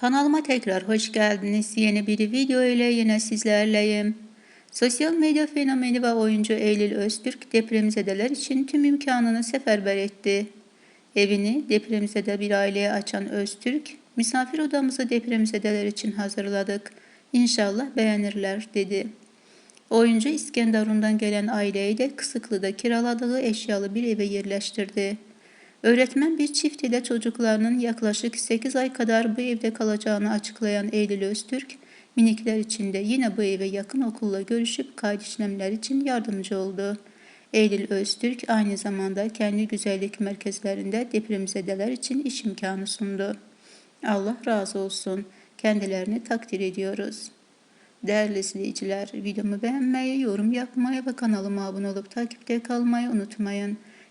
Kanalıma tekrar hoş geldiniz. Yeni bir video ile yine sizlerleyim. Sosyal medya fenomeni ve oyuncu Eylül Öztürk depremzedeler için tüm imkanını seferber etti. Evini depremzede bir aileye açan Öztürk, misafir odamızı depremzedeler için hazırladık. İnşallah beğenirler dedi. Oyuncu İskenderun'dan gelen aileyi de Kısıklı'da kiraladığı eşyalı bir eve yerleştirdi. Öğretmen bir çift ile çocuklarının yaklaşık 8 ay kadar bu evde kalacağını açıklayan Eylül Öztürk, minikler için de yine bu eve yakın okulla görüşüp kayıt işlemler için yardımcı oldu. Eylül Öztürk aynı zamanda kendi güzellik merkezlerinde depremzedeler için iş imkanı sundu. Allah razı olsun. Kendilerini takdir ediyoruz. Değerli izleyiciler, videomu beğenmeyi, yorum yapmayı ve kanalıma abone olup takipte kalmayı unutmayın.